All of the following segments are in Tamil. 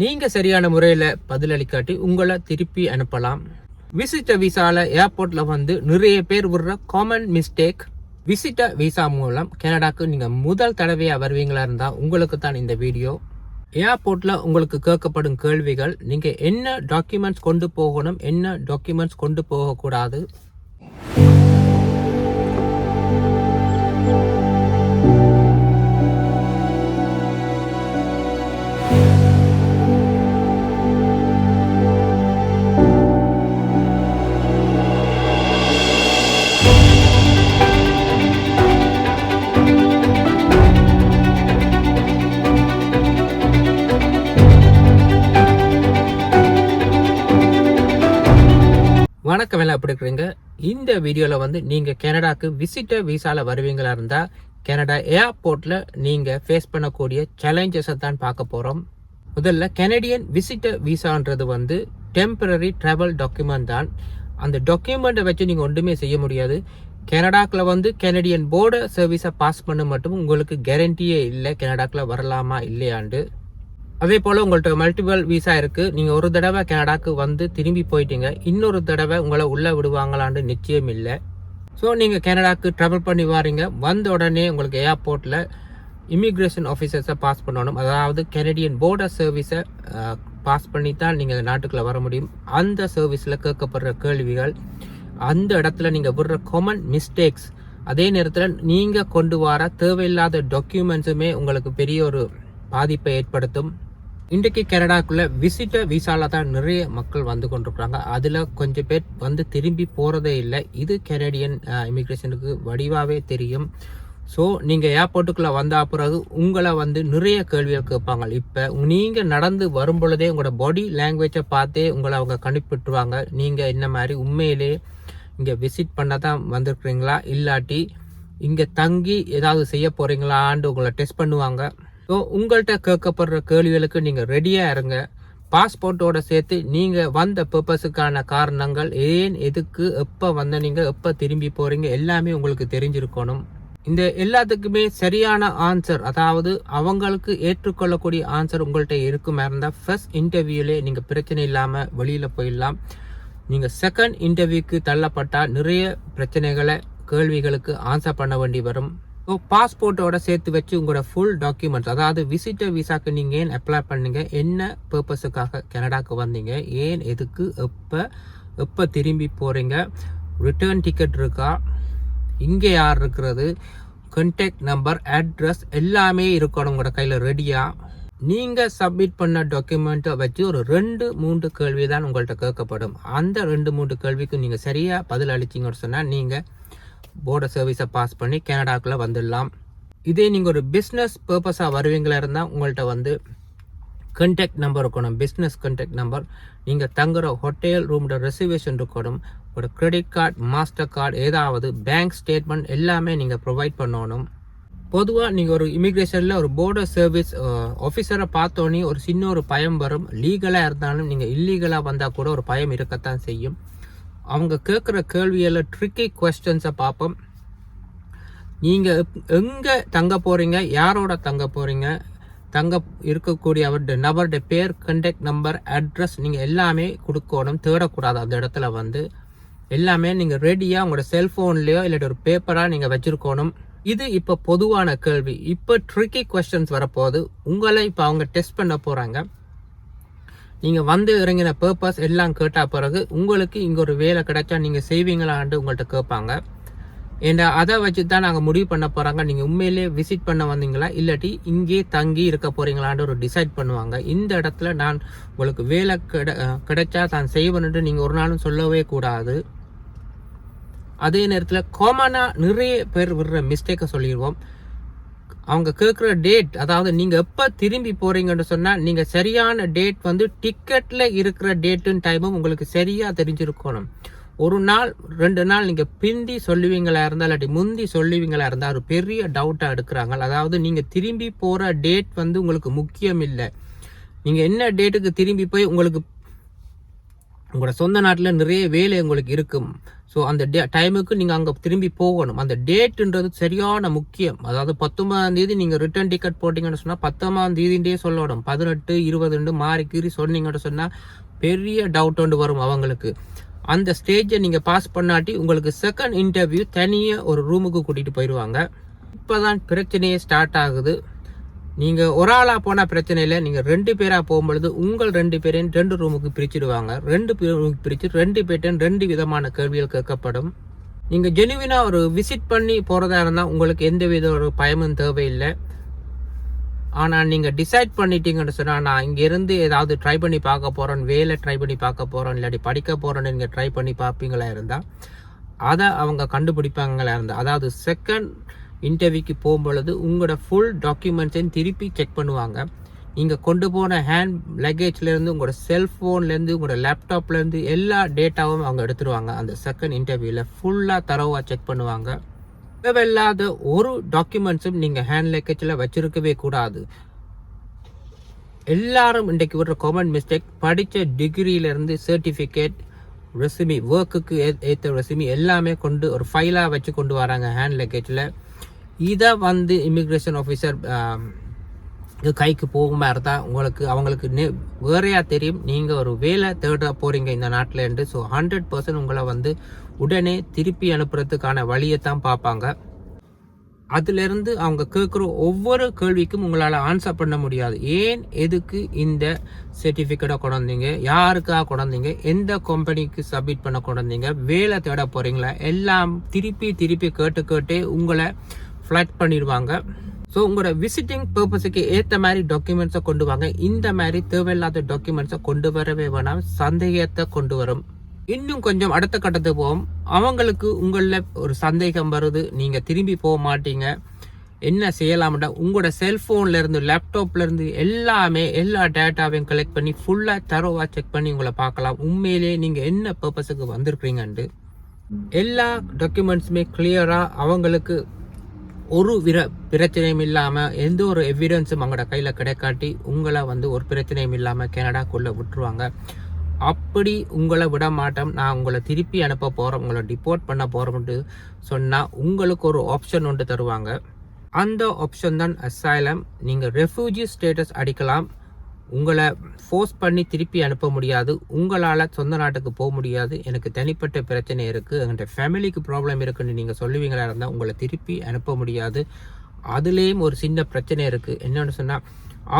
நீங்கள் சரியான முறையில் பதிலளிக்காட்டி உங்களை திருப்பி அனுப்பலாம். விசிட்ட விசால ஏர்போர்ட்டில் வந்து நிறைய பேர் விடுற காமன் மிஸ்டேக் விசிட்ட விசா மூலம் கனடாக்கு நீங்கள் முதல் தடவையாக வருவீங்களா இருந்தால் உங்களுக்கு தான் இந்த வீடியோ. ஏர்போர்ட்டில் உங்களுக்கு கேட்கப்படும் கேள்விகள் நீங்கள் என்ன டாக்குமெண்ட்ஸ் கொண்டு போகணும் என்ன டாக்குமெண்ட்ஸ் கொண்டு போகக்கூடாது? வணக்கம் எல்லாம் எப்படி இருக்கிறீங்க? இந்த வீடியோவில் வந்து நீங்கள் கனடாக்கு விசிட்டர் விசாவில் வருவீங்களா இருந்தால் கனடா ஏர்போர்ட்டில் நீங்கள் ஃபேஸ் பண்ணக்கூடிய சேலஞ்சஸை தான் பார்க்க போகிறோம் முதல்ல கெனடியன் விசிட்டர் விசான்றது வந்து டெம்பரரி ட்ராவல் டாக்குமெண்ட் தான். அந்த டாக்குமெண்ட்டை வச்சு நீங்கள் ஒன்றுமே செய்ய முடியாது. கனடாக்கில் வந்து கெனடியன் போர்டர் சர்வீஸை பாஸ் பண்ண மட்டும் உங்களுக்கு கேரண்டியே இல்லை. கனடாக்கில் வரலாமா இல்லையாண்டு. அதே போல் உங்கள்கிட்ட மல்டிபிள் விசா இருக்குது நீங்கள் ஒரு தடவை கனடாக்கு வந்து திரும்பி போயிட்டீங்க. இன்னொரு தடவை உங்களை உள்ளே விடுவாங்களான்னு நிச்சயம் இல்லை. ஸோ நீங்கள் கனடாக்கு ட்ராவல் பண்ணி வாரீங்க. வந்த உடனே உங்களுக்கு ஏர்போர்ட்டில் இமிக்ரேஷன் ஆஃபீஸர்ஸை பாஸ் பண்ணணும். அதாவது கெனடியன் போர்டர் சர்வீஸை பாஸ் பண்ணி தான் நீங்கள் நாட்டுக்குள்ளே வர முடியும். அந்த சர்வீஸில் கேட்கப்படுற கேள்விகள் அந்த இடத்துல நீங்கள் விடுற காமன் மிஸ்டேக்ஸ் அதே நேரத்தில் நீங்கள் கொண்டு வர தேவையில்லாத டாக்குமெண்ட்ஸுமே உங்களுக்கு பெரிய ஒரு பாதிப்பை ஏற்படுத்தும். இன்றைக்கு கனடாக்குள்ள விசிட்டர் விசால தான் நிறைய மக்கள் வந்து கொண்டிருக்கிறாங்க. அதில் கொஞ்சம் பேர் வந்து திரும்பி போகிறதே இல்லை. இது கெனடியன் இமிக்ரேஷனுக்கு வடிவாகவே தெரியும். ஸோ நீங்கள் ஏர்போர்ட்டுக்குள்ளே வந்த பிறகு உங்களை வந்து நிறைய கேள்விகள் கேட்பாங்க. இப்போ நீங்கள் நடந்து வரும் பொழுதே உங்களோட பாடி லாங்குவேஜை பார்த்தே உங்களை அவங்க கணிப்பிட்டுருவாங்க. நீங்கள் என்ன மாதிரி உண்மையிலே இங்கே விசிட் பண்ண தான் வந்திருக்கிறீங்களா? இல்லாட்டி இங்கே தங்கி ஏதாவது செய்ய போகிறீங்களான்னு உங்களை டெஸ்ட் பண்ணுவாங்க. ஸோ உங்கள்கிட்ட கேட்கப்படுற கேள்விகளுக்கு நீங்கள் ரெடியாக இருங்க. பாஸ்போர்ட்டோட சேர்த்து நீங்கள் வந்த பர்பஸுக்கான காரணங்கள் ஏன் எதுக்கு எப்போ வந்த நீங்கள் எப்போ திரும்பி போகிறீங்க எல்லாமே உங்களுக்கு தெரிஞ்சிருக்கணும். இந்த எல்லாத்துக்குமே சரியான ஆன்சர் அதாவது அவங்களுக்கு ஏற்றுக்கொள்ளக்கூடிய ஆன்சர் உங்கள்கிட்ட இருக்குமா இருந்தால் ஃபர்ஸ்ட் இன்டர்வியூலே நீங்கள் பிரச்சனை இல்லாமல் வெளியில் போயிடலாம். நீங்கள் செகண்ட் இன்டர்வியூக்கு தள்ளப்பட்டால் நிறைய பிரச்சனைகளை கேள்விகளுக்கு ஆன்சர் பண்ண வேண்டி வரும். ஸோ பாஸ்போர்ட்டோட சேர்த்து வச்சு உங்களோட ஃபுல் டாக்குமெண்ட்ஸ் அதாவது விசிட்டர் விசாக்கு நீங்கள் ஏன் அப்ளை பண்ணீங்க? என்ன பர்பஸுக்காக கனடாவுக்கு வந்தீங்க? ஏன் எதுக்கு எப்போ எப்போ திரும்பி போகிறீங்க ரிட்டர்ன் டிக்கெட் இருக்கா? இங்கே யார் இருக்கிறது? கான்டாக்ட் நம்பர் அட்ரஸ் எல்லாமே இருக்கணும் உங்களோட கையில் ரெடியாக நீங்கள் சப்மிட் பண்ண டாக்குமெண்ட்டை வச்சு ஒரு ரெண்டு மூன்று கேள்வி தான் உங்கள்கிட்ட கேட்கப்படும். அந்த ரெண்டு மூன்று கேள்விக்கு நீங்கள் சரியாக பதில் அளிச்சிங்கன்னு சொன்னால் நீங்கள் போர்டர் சர்வீஸை பாஸ் பண்ணி கனடாக்குள்ளே வந்துடலாம். இதே நீங்கள் ஒரு பிஸ்னஸ் பர்பஸாக வருவீங்களா இருந்தால் உங்கள்கிட்ட வந்து கண்டாக்ட் நம்பர் இருக்கணும். பிஸ்னஸ் கண்டாக்ட் நம்பர் நீங்கள் தங்குற ஹோட்டல் ரூமோட ரிசர்வேஷன் இருக்கணும். ஒரு கிரெடிட் கார்டு மாஸ்டர் கார்டு ஏதாவது பேங்க் ஸ்டேட்மெண்ட் எல்லாமே நீங்கள் ப்ரொவைட் பண்ணணும். பொதுவாக நீங்கள் ஒரு இமிக்ரேஷனில் ஒரு போர்டர் சர்வீஸ் ஆஃபீஸரை பார்த்தோன்னே ஒரு சின்ன ஒரு பயம் வரும். லீகலாக இருந்தாலும் நீங்கள் இல்லீகலாக வந்தால் கூட ஒரு பயம் இருக்கத்தான் செய்யும். அவங்க கேட்குற கேள்வியில் ட்ரிக்கி கொஸ்டின்ஸை பார்ப்போம். நீங்கள் எங்கே தங்க போகிறீங்க யாரோட தங்க போகிறீங்க தங்க இருக்கக்கூடிய அவருடைய நபருடைய பேர் கண்டெக்ட் நம்பர் அட்ரஸ் நீங்கள் எல்லாமே கொடுக்கணும். தேடக்கூடாது அந்த இடத்துல வந்து. எல்லாமே நீங்கள் ரெடியாக உங்களோட செல்ஃபோன்லேயோ இல்லாட்டி ஒரு பேப்பராக நீங்கள் வச்சுருக்கணும். இது இப்போ பொதுவான கேள்வி. இப்போ ட்ரிக்கி கொஸ்டின்ஸ் வரப்போகுது. உங்களை இப்போ அவங்க டெஸ்ட் பண்ண போகிறாங்க நீங்கள் வந்து இறங்கின பர்பஸ் எல்லாம் கேட்ட பிறகு உங்களுக்கு இங்கே ஒரு வேலை கிடைச்சா நீங்கள் செய்வீங்களான்ட்டு உங்கள்கிட்ட கேட்பாங்க. ஏன்னா அதை வச்சு தான் நாங்கள் முடிவு பண்ண போகிறாங்க நீங்கள் உண்மையிலே விசிட் பண்ண வந்தீங்களா? இல்லாட்டி இங்கே தங்கி இருக்க போகிறீங்களான்னு ஒரு டிசைட் பண்ணுவாங்க. இந்த இடத்துல நான் உங்களுக்கு வேலை கிட கிடைச்சா தான் செய்வேன்ட்டு நீங்கள் ஒரு நாளும் சொல்லவே கூடாது. அதே நேரத்தில் காமனாக நிறைய பேர் விடுற மிஸ்டேக்கை சொல்லிடுவோம் அவங்க கேட்குற டேட் அதாவது நீங்கள் எப்போ திரும்பி போகிறீங்கன்னு சொன்னால் நீங்கள் சரியான டேட் வந்து டிக்கெட்டில் இருக்கிற டேட்டுன்னு டைமும் உங்களுக்கு சரியாக தெரிஞ்சிருக்கணும். ஒரு நாள் ரெண்டு நாள் நீங்கள் பிந்தி சொல்லுவீங்களா இருந்தால் இல்லாட்டி முந்தி சொல்லுவீங்களா இருந்தால் ஒரு பெரிய டவுட்டாக எடுக்கிறாங்க. அதாவது நீங்கள் திரும்பி போகிற டேட் வந்து உங்களுக்கு முக்கியம் இல்லை. நீங்கள் என்ன டேட்டுக்கு திரும்பி போய் உங்களுக்கு உங்களோட சொந்த நாட்டில் நிறைய வேலை உங்களுக்கு இருக்கும். ஸோ அந்த டே டைமுக்கு நீங்கள் அங்கே திரும்பி போகணும். அந்த டேட்டுன்றது சரியான முக்கியம். அதாவது பத்தொன்பதாம் தேதி நீங்கள் ரிட்டர்ன் டிக்கெட் போட்டிங்கன்னு சொன்னால் பத்தொன்பதாம் தேதின்றே சொல்லணும். பதினெட்டு இருபதுண்டு மாறி கீறி சொன்னீங்கன்னு சொன்னால் பெரிய டவுட் ஒன்று வரும் அவங்களுக்கு. அந்த ஸ்டேஜை நீங்கள் பாஸ் பண்ணாட்டி உங்களுக்கு செகண்ட் இன்டர்வியூ தனியாக ஒரு ரூமுக்கு கூட்டிகிட்டு போயிடுவாங்க இப்போ தான் பிரச்சனையே ஸ்டார்ட் ஆகுது. நீங்கள் ஒரு ஆளாக போனால் பிரச்சனை இல்லை. நீங்கள் ரெண்டு பேராக போகும்பொழுது உங்கள் ரெண்டு பேரையும் ரெண்டு ரூமுக்கு பிரிச்சுடுவாங்க. ரெண்டு ரூமுக்கு பிரித்து ரெண்டு பேர்ட்டும் ரெண்டு விதமான கேள்விகள் கேட்கப்படும். நீங்கள் ஜெனுவினாக ஒரு விசிட் பண்ணி போகிறதா இருந்தால் உங்களுக்கு எந்த வித ஒரு பயமும் தேவையில்லை. ஆனால் நீங்கள் டிசைட் பண்ணிட்டீங்கன்னு சொன்னால் நான் இங்கேருந்து ஏதாவது ட்ரை பண்ணி பார்க்க போகிறேன் வேலை ட்ரை பண்ணி பார்க்க போகிறோம் இல்லாட்டி படிக்க போகிறோன்னு நீங்கள் ட்ரை பண்ணி பார்ப்பீங்களா இருந்தால் அதை அவங்க கண்டுபிடிப்பாங்களா இருந்தால் அதாவது செகண்ட் இன்டர்வியூக்கு போகும்பொழுது உங்களோட ஃபுல் டாக்குமெண்ட்ஸையும் திருப்பி செக் பண்ணுவாங்க. நீங்கள் கொண்டு போன ஹேண்ட் லக்கேஜ்லேருந்து உங்களோட செல்ஃபோன்லேருந்து உங்களோட லேப்டாப்லேருந்து எல்லா டேட்டாவும் அவங்க எடுத்துருவாங்க. அந்த செகண்ட் இன்டர்வியூவில் ஃபுல்லாக தரவாக செக் பண்ணுவாங்க. தேவையில்லாத ஒரு டாக்குமெண்ட்ஸும் நீங்கள் ஹேண்ட் லக்கேஜில் வச்சுருக்கவே கூடாது. எல்லாரும் இன்றைக்கு விடுற காமன் மிஸ்டேக் படித்த டிகிரியிலேருந்து சர்டிஃபிகேட் ரெசுமி ஒர்க்குக்கு ஏற்ற ரெசுமி எல்லாமே கொண்டு ஒரு ஃபைலாக வச்சு கொண்டு வராங்க ஹேண்ட் லக்கேஜில் இதை வந்து இமிக்ரேஷன் ஆஃபீஸர் um, இது கைக்கு மாதிரி தான் உங்களுக்கு அவங்களுக்கு நே வேறையாக தெரியும். நீங்கள் ஒரு வேலை தேட போகிறீங்க இந்த நாட்டில் என்று. ஸோ ஹண்ட்ரட் பர்சன்ட் உங்களை வந்து உடனே திருப்பி அனுப்புறதுக்கான வழியை தான் பார்ப்பாங்க. அதிலிருந்து அவங்க கேட்குற ஒவ்வொரு கேள்விக்கும் உங்களால் ஆன்சர் பண்ண முடியாது. ஏன் எதுக்கு இந்த சர்டிஃபிகேட்டை கொண்டாந்தீங்க யாருக்காக கொண்டாந்தீங்க எந்த கம்பெனிக்கு சப்மிட் பண்ண கொண்டாந்தீங்க வேலை தேட போகிறீங்களா எல்லாம் திருப்பி திருப்பி கேட்டு கேட்டே உங்களை ஃப்ளட் பண்ணிடுவாங்க. ஸோ உங்களோட விசிட்டிங் பர்பஸுக்கு ஏற்ற மாதிரி டாக்குமெண்ட்ஸை கொண்டு வாங்க. இந்த மாதிரி தேவையில்லாத டாக்குமெண்ட்ஸை கொண்டு வரவே வேணாம். சந்தேகத்தை கொண்டு வரும். இன்னும் கொஞ்சம் அடுத்த கட்டத்துக்கு போவோம். அவங்களுக்கு உங்களில் ஒரு சந்தேகம் வருது. நீங்கள் திரும்பி போக மாட்டீங்க. என்ன செய்யலாம்டா? உங்களோட செல்ஃபோன்லேருந்து லேப்டாப்லேருந்து எல்லாமே எல்லா டேட்டாவையும் கலெக்ட் பண்ணி ஃபுல்லாக தரவாக செக் பண்ணி உங்களை பார்க்கலாம். உண்மையிலேயே நீங்கள் என்ன பர்பஸுக்கு வந்திருக்கிறீங்கன்ட்டு. எல்லா டாக்குமெண்ட்ஸுமே கிளியராக அவங்களுக்கு ஒரு விர பிரச்சனையும் இல்லாமல் எந்த ஒரு எவிடன்ஸும் அவங்களோட கையில் கிடைக்காட்டி உங்களை வந்து ஒரு பிரச்சனையும் இல்லாமல் கனடாக்குள்ளே விட்டுருவாங்க. அப்படி உங்களை விட மாட்டோம். நான் உங்களை திருப்பி அனுப்ப போகிறோம் உங்களை டிப்போர்ட் பண்ண போகிறோம்ட்டு சொன்னால் உங்களுக்கு ஒரு ஆப்ஷன் ஒன்று தருவாங்க. அந்த ஆப்ஷன் தான் அசைலம் நீங்கள் ரெஃப்யூஜி ஸ்டேட்டஸ் அடிக்கலாம். உங்களை ஃபோர்ஸ் பண்ணி திருப்பி அனுப்ப முடியாது. உங்களால் சொந்த நாட்டுக்கு போக முடியாது. எனக்கு தனிப்பட்ட பிரச்சனை இருக்குது என்கிட்ட ஃபேமிலிக்கு ப்ராப்ளம் இருக்குன்னு நீங்கள் சொல்லுவீங்களா இருந்தால் உங்களை திருப்பி அனுப்ப முடியாது. அதுலேயும் ஒரு சின்ன பிரச்சனை இருக்குது என்னென்னு சொன்னால்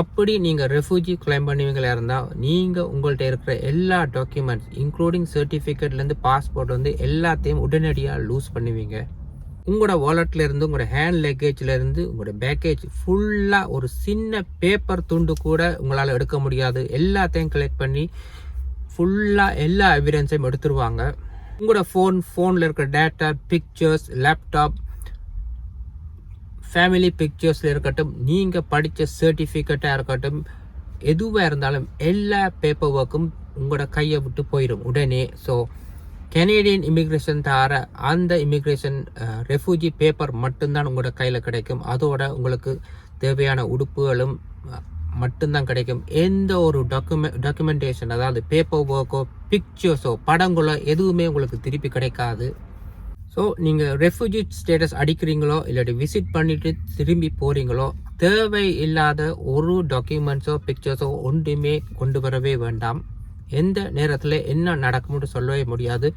அப்படி நீங்கள் ரெஃப்யூஜி கிளைம் பண்ணுவீங்களா இருந்தால் நீங்கள் உங்கள்கிட்ட இருக்கிற எல்லா டாக்குமெண்ட்ஸ் இன்க்ளூடிங் சர்டிஃபிகேட்லேருந்து பாஸ்போர்ட் வந்து எல்லாத்தையும் உடனடியாக லூஸ் பண்ணுவீங்க. உங்களோட வாலெட்லேருந்து உங்களோட ஹேண்ட் லக்கேஜ்லேருந்து உங்களோட பேக்கேஜ் ஃபுல்லாக ஒரு சின்ன பேப்பர் துண்டு கூட உங்களால் எடுக்க முடியாது. எல்லாத்தையும் கலெக்ட் பண்ணி ஃபுல்லாக எல்லா எவிடன்ஸையும் எடுத்துருவாங்க. உங்களோட ஃபோன் ஃபோனில் இருக்கிற டேட்டா பிக்சர்ஸ் லேப்டாப் ஃபேமிலி பிக்சர்ஸில் இருக்கட்டும் நீங்கள் படித்த சர்டிஃபிகேட்டாக இருக்கட்டும் எதுவாக இருந்தாலும் எல்லா பேப்பர் ஒர்க்கும் உங்களோட கையை விட்டு போயிடும் உடனே. ஸோ கெனேடியன் இமிக்ரேஷன் தர அந்த இமிக்ரேஷன் ரெஃப்யூஜி பேப்பர் மட்டும்தான் உங்களோட கையில் கிடைக்கும். அதோட உங்களுக்கு தேவையான உடுப்புகளும் மட்டும்தான் கிடைக்கும். எந்த ஒரு டாக்குமெண்ட் டாக்குமெண்டேஷன் அதாவது பேப்பர் ஒர்க்கோ பிக்சர்ஸோ படங்களோ எதுவுமே உங்களுக்கு திருப்பி கிடைக்காது. ஸோ நீங்கள் ரெஃப்யூஜி ஸ்டேட்டஸ் அடிக்கிறீங்களோ இல்லாட்டி விசிட் பண்ணிவிட்டு திரும்பி போகிறீங்களோ தேவை இல்லாத ஒரு டாக்குமெண்ட்ஸோ பிக்சர்ஸோ ஒன்றுமே கொண்டு வரவே வேண்டாம். எந்த நேரத்தில் என்ன நடக்கும்னு சொல்லவே முடியாது.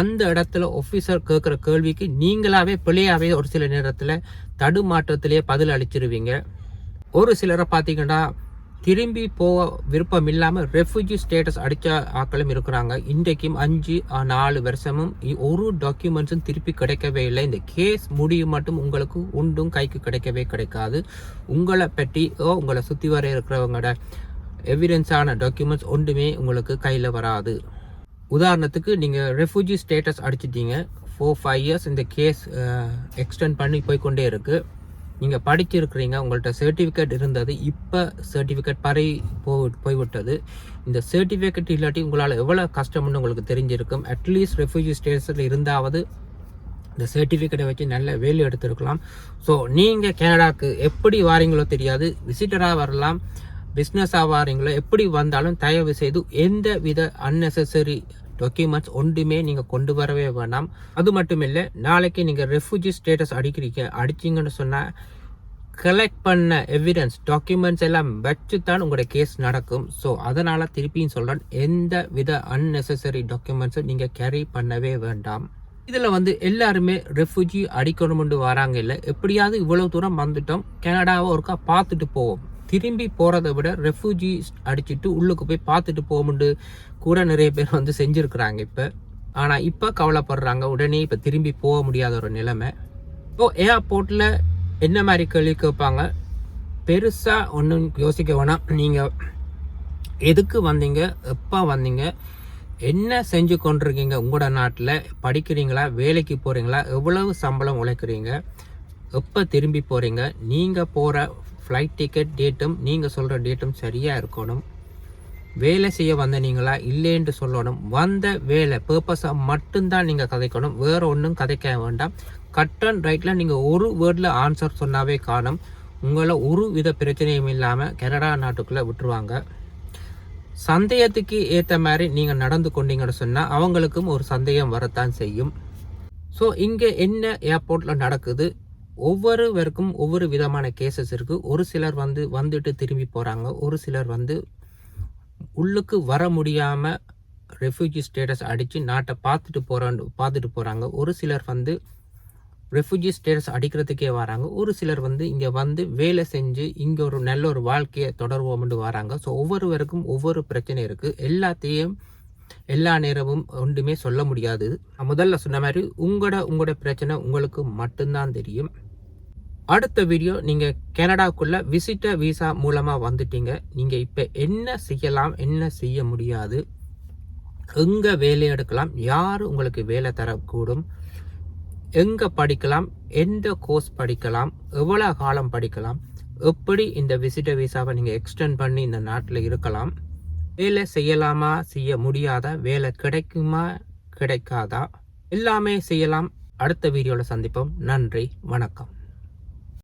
அந்த இடத்துல ஆஃபீஸர் கேட்குற கேள்விக்கு நீங்களாவே பிள்ளையாகவே ஒரு சில நேரத்தில் தடுமாற்றத்திலேயே பதில் அளிச்சிருவீங்க. ஒரு சிலரை பார்த்தீங்கன்னா திரும்பி போக விருப்பம் இல்லாமல் ரெஃப்யூஜி ஸ்டேட்டஸ் அடித்த ஆட்களும் இருக்கிறாங்க. இன்றைக்கும் அஞ்சு நாலு வருஷமும் ஒரு டாக்குமெண்ட்ஸும் திருப்பி கிடைக்கவே இல்லை. இந்த கேஸ் முடியும் மட்டும் உங்களுக்கு உண்டும் கைக்கு கிடைக்கவே கிடைக்காது. உங்களை பற்றி உங்களை சுற்றி வர இருக்கிறவங்களோட எவிடன்ஸான டாக்குமெண்ட்ஸ் ஒன்றுமே உங்களுக்கு கையில் வராது. உதாரணத்துக்கு நீங்கள் ரெஃப்யூஜி ஸ்டேட்டஸ் அடிச்சிட்டீங்க. ஃபோர் ஃபைவ் இயர்ஸ் இந்த கேஸ் எக்ஸ்டெண்ட் பண்ணி போய்க்கொண்டே இருக்குது நீங்கள் படிச்சிருக்கிறீங்க உங்கள்கிட்ட சர்டிஃபிகேட் இருந்தது இப்போ சர்டிஃபிகேட் பறி போ போய்விட்டது. இந்த சர்டிஃபிகேட் இல்லாட்டி உங்களால் எவ்வளோ கஷ்டம்னு உங்களுக்கு தெரிஞ்சிருக்கும். அட்லீஸ்ட் ரெஃப்யூஜி ஸ்டேட்டஸில் இருந்தாவது இந்த சர்டிஃபிகேட்டை வச்சு நல்ல வேல்யூ எடுத்திருக்கலாம். ஸோ நீங்கள் கனடாக்கு எப்படி வாரீங்களோ தெரியாது. விசிட்டராக வரலாம். பிஸ்னஸ் ஆவாரீங்களோ? எப்படி வந்தாலும் தயவு செய்து எந்த வித அன்னெசரி டாக்குமெண்ட்ஸ் ஒன்றுமே நீங்கள் கொண்டு வரவே வேண்டாம் அது மட்டும் இல்லை நாளைக்கு நீங்கள் ரெஃப்யூஜி ஸ்டேட்டஸ் அடிக்கிறீங்க அடிச்சிங்கன்னு சொன்னால் கலெக்ட் பண்ண எவிடன்ஸ் டாக்குமெண்ட்ஸ் எல்லாம் வச்சு தான் உங்களோட கேஸ் நடக்கும். ஸோ அதனால் திருப்பியும் சொல்கிறேன் எந்த வித அன்னெசரி டாக்குமெண்ட்ஸும் நீங்கள் கேரி பண்ணவே வேண்டாம். இதில் வந்து எல்லாருமே ரெஃப்யூஜி அடிக்கணும்னு வராங்க இல்லை? எப்படியாவது இவ்வளோ தூரம் வந்துட்டோம் கனடாவை ஒருக்கா பார்த்துட்டு போவோம். திரும்பி போகிறத விட ரெஃப்யூஜி அடிச்சுட்டு உள்ளுக்கு போய் பார்த்துட்டு போகும்னு கூட நிறைய பேர் வந்து செஞ்சுருக்குறாங்க இப்போ. ஆனால் இப்போ கவலைப்படுறாங்க. உடனே இப்போ திரும்பி போக முடியாத ஒரு நிலைமை. இப்போது ஏர்போர்ட்டில் என்ன மாதிரி கேள்வி கேட்பாங்க? பெருசாக ஒன்றும் யோசிக்க வேணாம். நீங்கள் எதுக்கு வந்தீங்க? எப்போ வந்தீங்க? என்ன செஞ்சு கொண்டிருக்கீங்க? உங்களோட நாட்டில் படிக்கிறீங்களா? வேலைக்கு போகிறீங்களா எவ்வளவு சம்பளம் உழைக்கிறீங்க? எப்போ திரும்பி போகிறீங்க நீங்கள் போகிற ஃப்ளைட் டிக்கெட் டேட்டும் நீங்கள் சொல்கிற டேட்டும் சரியாக இருக்கணும். வேலை செய்ய வந்த நீங்களா? இல்லைன்னு சொல்லணும். வந்த வேலை பர்பஸாக மட்டும்தான் நீங்கள் கதைக்கணும். வேறு ஒன்றும் கதைக்க வேண்டாம். கட் அண்ட் ரைட்டில் நீங்கள் ஒரு வேர்டில் ஆன்சர் சொன்னாவே காணும். உங்களை ஒரு வித பிரச்சனையும் இல்லாமல் கனடா நாட்டுக்குள்ளே விட்டுருவாங்க. சந்தேகத்துக்கு ஏற்ற மாதிரி நீங்கள் நடந்து கொண்டீங்கன்னு சொன்னால் அவங்களுக்கும் ஒரு சந்தேகம் வரத்தான் செய்யும். ஸோ இங்கே என்ன ஏர்போர்ட்டில் நடக்குது? ஒவ்வொருவருக்கும் ஒவ்வொரு விதமான கேசஸ் இருக்குது ஒரு சிலர் வந்து வந்துட்டு திரும்பி போகிறாங்க ஒரு சிலர் வந்து உள்ளுக்கு வர முடியாமல் ரெஃப்யூஜி ஸ்டேட்டஸ் அடித்து நாட்டை பார்த்துட்டு போகிறான் பார்த்துட்டு போகிறாங்க ஒரு சிலர் வந்து ரெஃப்யூஜி ஸ்டேட்டஸ் அடிக்கிறதுக்கே வராங்க. ஒரு சிலர் வந்து இங்கே வந்து வேலை செஞ்சு இங்கே ஒரு நல்ல ஒரு வாழ்க்கையை தொடர்வோம்னு வராங்க. ஸோ ஒவ்வொருவருக்கும் ஒவ்வொரு பிரச்சனை இருக்குது எல்லாத்தையும் எல்லா நேரமும் ஒன்றுமே சொல்ல முடியாது. முதல்ல சொன்ன மாதிரி உங்களோட உங்களோட பிரச்சனை உங்களுக்கு மட்டும்தான் தெரியும். அடுத்த வீடியோ நீங்கள் கனடாக்குள்ளே விசிட்டர் விசா மூலமாக வந்துட்டீங்க. நீங்கள் இப்போ என்ன செய்யலாம் என்ன செய்ய முடியாது எங்கே வேலை எடுக்கலாம் யார் உங்களுக்கு வேலை தரக்கூடும் எங்கே படிக்கலாம் எந்த கோர்ஸ் படிக்கலாம் எவ்வளோ காலம் படிக்கலாம் எப்படி இந்த விசிட்டர் விசாவை நீங்கள் எக்ஸ்டெண்ட் பண்ணி இந்த நாட்டில் இருக்கலாம். வேலை செய்யலாமா செய்ய முடியாத வேலை கிடைக்குமா கிடைக்காதா எல்லாமே செய்யலாம். அடுத்த வீடியோவில் சந்திப்போம். நன்றி வணக்கம்.